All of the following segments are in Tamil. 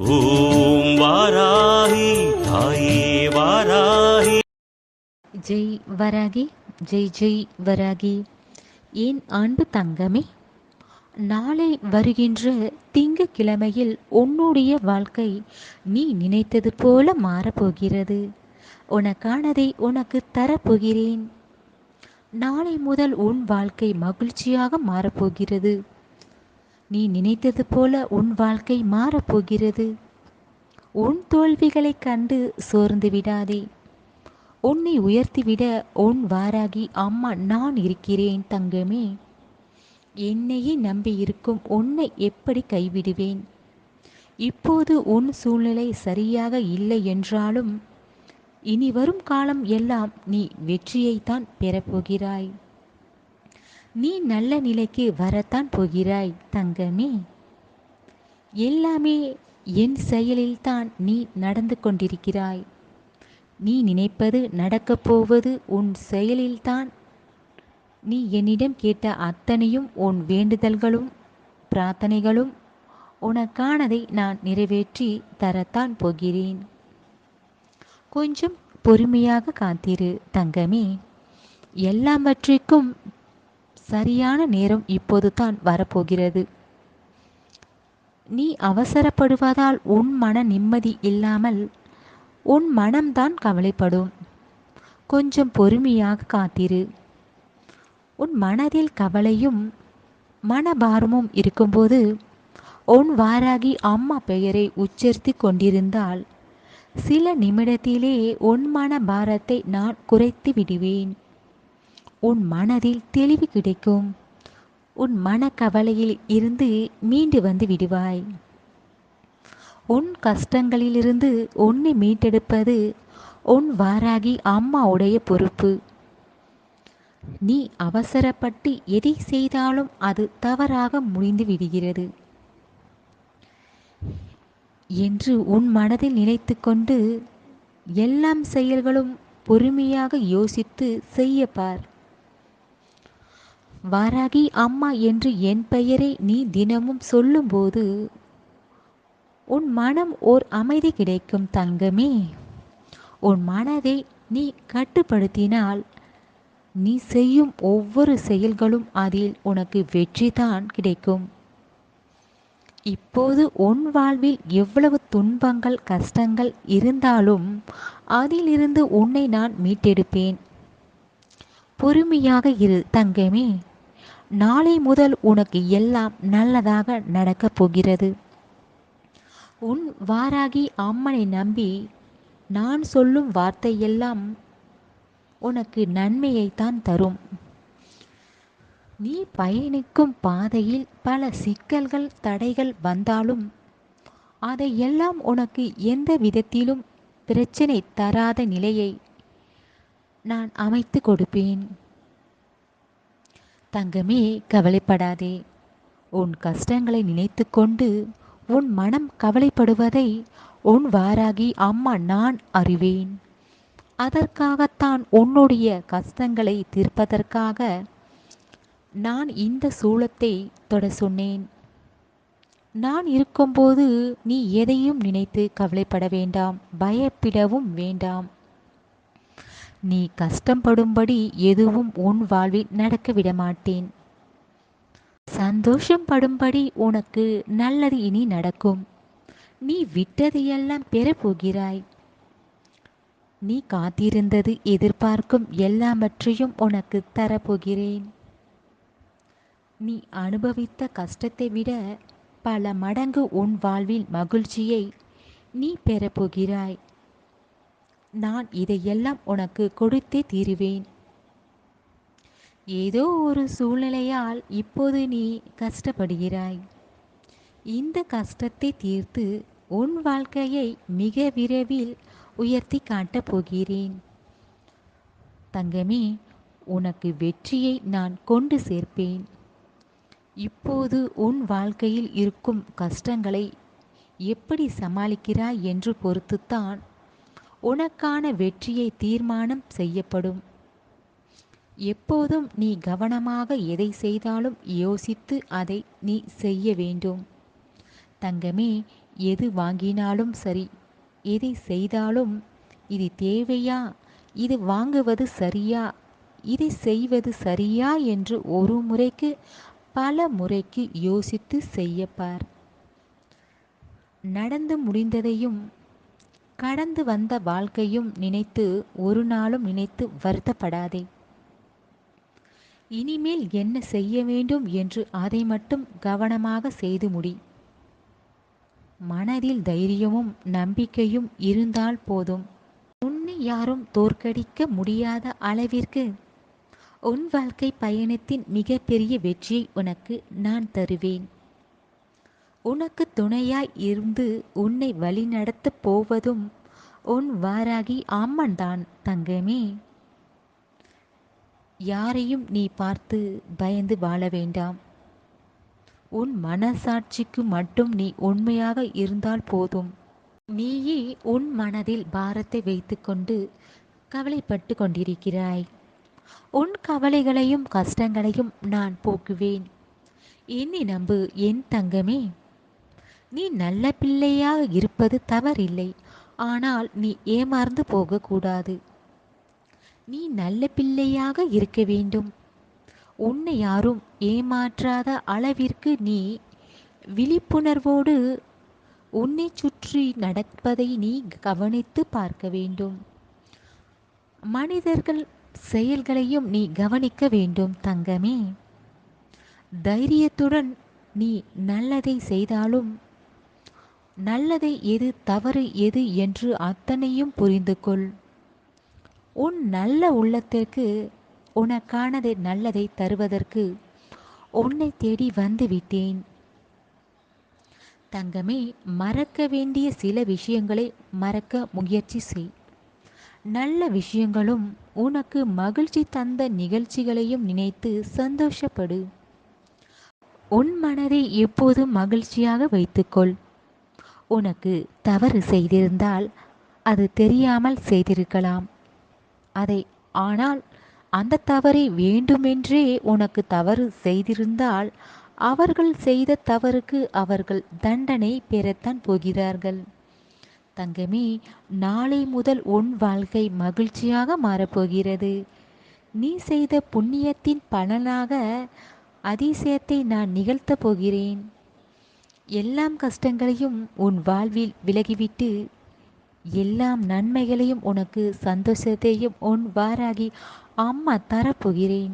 ஓம் வாராகி தாயே வாராகி. ஜெய் வராகி ஜெய் ஜெய் வராகி. ஏன் அன்பு தங்கமே? நாளை வருகின்ற திங்கக்கிழமையில் உன்னுடைய வாழ்க்கை நீ நினைத்தது போல மாறப்போகிறது. உனக்கானதை உனக்கு தரப்போகிறேன். நாளை முதல் உன் வாழ்க்கை மகிழ்ச்சியாக மாறப்போகிறது. நீ நினைத்தது போல உன் வாழ்க்கை மாறப்போகிறது. உன் தோல்விகளைக் கண்டு சோர்ந்து விடாதே. உன்னை உயர்த்திவிட உன் வாராகி அம்மா நான் இருக்கிறேன் தங்கமே. என்னையே நம்பி இருக்கும் உன்னை எப்படி கைவிடுவேன்? இப்போது உன் சூழ்நிலை சரியாக இல்லை என்றாலும் இனி வரும் காலம் எல்லாம் நீ வெற்றியைத்தான் பெறப்போகிறாய். நீ நல்ல நிலைக்கு வரத்தான் போகிறாய் தங்கமே. எல்லாமே என் செயலில்தான் நீ நடந்து கொண்டிருக்கிறாய். நீ நினைப்பது நடக்கப் போவது உன் செயலில்தான். நீ என்னிடம் கேட்ட அத்தனையும் உன் வேண்டுதல்களும் பிரார்த்தனைகளும் உனக்கானதை நான் நிறைவேற்றி தரத்தான் போகிறேன். கொஞ்சம் பொறுமையாக காத்திரு தங்கமே. எல்லாவற்றிற்கும் சரியான நேரம் இப்போது தான் வரப்போகிறது. நீ அவசரப்படுவதால் உன் மன நிம்மதி இல்லாமல் உன் மனம்தான் கவலைப்படும். கொஞ்சம் பொறுமையாக காத்திரு. உன் மனதில் கவலையும் மனபாரமும் இருக்கும்போது உன் வாராகி அம்மா பெயரை உச்சரித்து கொண்டிருந்தால் சில நிமிடத்திலே உன் மன பாரத்தை நான் குறைத்து விடுவேன். உன் மனதில் தெளிவு கிடைக்கும். உன் மனக்கவலையில் இருந்து மீண்டு வந்து விடுவாய். உன் கஷ்டங்களிலிருந்து உன்னை மீட்டெடுப்பது உன் வாராகி அம்மாவுடைய பொறுப்பு. நீ அவசரப்பட்டு எதை செய்தாலும் அது தவறாக முடிந்து விடுகிறது. என்று உன் மனதில் நினைத்து கொண்டு எல்லாம் செயல்களும் பொறுமையாக யோசித்து செய்ய பார். வாராகி அம்மா என்று என் பெயரை நீ தினமும் சொல்லும்போது உன் மனம் ஓர் அமைதி கிடைக்கும் தங்கமே. உன் மனதை நீ கட்டுப்படுத்தினால் நீ செய்யும் ஒவ்வொரு செயல்களும் அதில் உனக்கு வெற்றிதான் கிடைக்கும். இப்போது உன் வாழ்வில் எவ்வளவு துன்பங்கள் கஷ்டங்கள் இருந்தாலும் அதிலிருந்து உன்னை நான் மீட்டெடுப்பேன். பொறுமையாக இரு தங்கமே. நாளை முதல் உனக்கு எல்லாம் நல்லதாக நடக்கப் போகிறது. உன் வாராகி அம்மனை நம்பி நான் சொல்லும் வார்த்தையெல்லாம் உனக்கு நன்மையைத்தான் தரும். நீ பயணிக்கும் பாதையில் பல சிக்கல்கள் தடைகள் வந்தாலும் அதையெல்லாம் உனக்கு எந்த விதத்திலும் பிரச்சனை தராத நிலையை நான் அமைத்து கொடுப்பேன். தங்கமே கவலைப்படாதே. உன் கஷ்டங்களை நினைத்து கொண்டு உன் மனம் கவலைப்படுவதை உன் வாராகி அம்மா நான் அறிவேன். அதற்காகத்தான் உன்னுடைய கஷ்டங்களை தீர்ப்பதற்காக நான் இந்த சூளத்தை தொட சொன்னேன். நான் இருக்கும்போது நீ எதையும் நினைத்து கவலைப்பட வேண்டாம் பயப்படவும் வேண்டாம். நீ கஷ்டப்படும்படி எதுவும் உன் வாழ்வில் நடக்க விட மாட்டேன் சந்தோஷம் படும்படி உனக்கு நல்லது இனி நடக்கும். நீ விட்டதையெல்லாம் பெறப்போகிறாய். நீ காத்திருந்தது எதிர்பார்க்கும் எல்லாவற்றையும் உனக்கு தரப்போகிறேன். நீ அனுபவித்த கஷ்டத்தை விட பல மடங்கு உன் வாழ்வில் மகிழ்ச்சியை நீ பெறப்போகிறாய். நான் இதையெல்லாம் உனக்கு கொடுத்தே தீருவேன். ஏதோ ஒரு சூழ்நிலையால் இப்போது நீ கஷ்டப்படுகிறாய். இந்த கஷ்டத்தை தீர்த்து உன் வாழ்க்கையை மிக விரைவில் உயர்த்தி காட்டப் போகிறேன். தங்கமே உனக்கு வெற்றியை நான் கொண்டு சேர்ப்பேன். இப்போது உன் வாழ்க்கையில் இருக்கும் கஷ்டங்களை எப்படி சமாளிக்கிறாய் என்று பொறுத்துத்தான் உனக்கான வெற்றியை தீர்மானம் செய்யப்படும். எப்போதும் நீ கவனமாக எதை செய்தாலும் யோசித்து அதை நீ செய்ய வேண்டும். தங்கமே எது வாங்கினாலும் சரி எதை செய்தாலும் இது தேவையா? இது வாங்குவது சரியா? இதை செய்வது சரியா? என்று ஒரு முறைக்கு பல முறைக்கு யோசித்து செய்யப்பார். நடந்து முடிந்ததையும் கடந்து வந்த வாழ்க்கையும் நினைத்து ஒரு நாளும் நினைத்து வருத்தப்படாதே. இனிமேல் என்ன செய்ய வேண்டும் என்று அதை மட்டும் கவனமாக செய்து முடி. மனதில் தைரியமும் நம்பிக்கையும் இருந்தால் போதும். உன்னை யாரும் தோற்கடிக்க முடியாத அளவிற்கு உன் வாழ்க்கை பயணத்தின் மிகப்பெரிய வெற்றியை உனக்கு நான் தருவேன். உனக்கு துணையாய் இருந்து உன்னை வழிநடத்தப் போவதும் உன் வாராகி அம்மன்தான் தங்கமே. யாரையும் நீ பார்த்து பயந்து வாழ வேண்டாம். உன் மனசாட்சிக்கு மட்டும் நீ உண்மையாக இருந்தால் போதும். நீயே உன் மனதில் பாரத்தை வைத்துக்கொண்டு கவலைப்பட்டு கொண்டிருக்கிறாய். உன் கவலைகளையும் கஷ்டங்களையும் நான் போக்குவேன். என்னை நம்பு என் தங்கமே. நீ நல்ல பிள்ளையாக இருப்பது தவறில்லை. ஆனால் நீ ஏமாறந்து போகக்கூடாது. நீ நல்ல பிள்ளையாக இருக்க வேண்டும். உன்னை யாரும் ஏமாற்றாத அளவிற்கு நீ விழிப்புணர்வோடு உன்னை சுற்றி நடப்பதை நீ கவனித்து பார்க்க வேண்டும். மனிதர்கள் செயல்களையும் நீ கவனிக்க வேண்டும் தங்கமே. தைரியத்துடன் நீ நல்லதை செய்தாலும் நல்லதை எது தவறு எது என்று அத்தனையும் புரிந்து கொள் உன் நல்ல உள்ளத்திற்கு உனக்கானது நல்லதை தருவதற்கு உன்னை தேடி வந்து விட்டேன். தங்கமே மறக்க வேண்டிய சில விஷயங்களை மறக்க முயற்சி செய். நல்ல விஷயங்களும் உனக்கு மகிழ்ச்சி தந்த நிகழ்ச்சிகளையும் நினைத்து சந்தோஷப்படு. உன் மனதை எப்போதும் மகிழ்ச்சியாக வைத்துக்கொள். உனக்கு தவறு செய்திருந்தால் அது தெரியாமல் செய்திருக்கலாம். அதை ஆனால் அந்த தவறை வேண்டுமென்றே உனக்கு தவறு செய்திருந்தால் அவர்கள் செய்த தவறுக்கு அவர்கள் தண்டனை பெறத்தான் போகிறார்கள். தங்கமே நாளை முதல் உன் வாழ்க்கை மகிழ்ச்சியாக மாறப்போகிறது. நீ செய்த புண்ணியத்தின் பலனாக அதிசயத்தை நான் நிகழ்த்தப் போகிறேன். எல்லாம் கஷ்டங்களையும் உன் வாழ்வில் விலகிவிட்டு எல்லாம் நன்மைகளையும் உனக்கு சந்தோஷத்தையும் உன் வாராகி அம்மா தரப்போகிறேன்.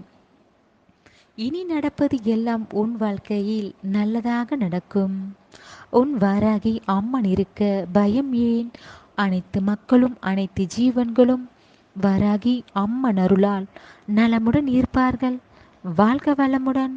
இனி நடப்பது எல்லாம் உன் வாழ்க்கையில் நல்லதாக நடக்கும். உன் வாராகி அம்மன் இருக்க பயம் ஏன்? அனைத்து மக்களும் அனைத்து ஜீவன்களும் வாராகி அம்மன் அருளால் நலமுடன் இருப்பார்கள். வாழ்க வளமுடன்.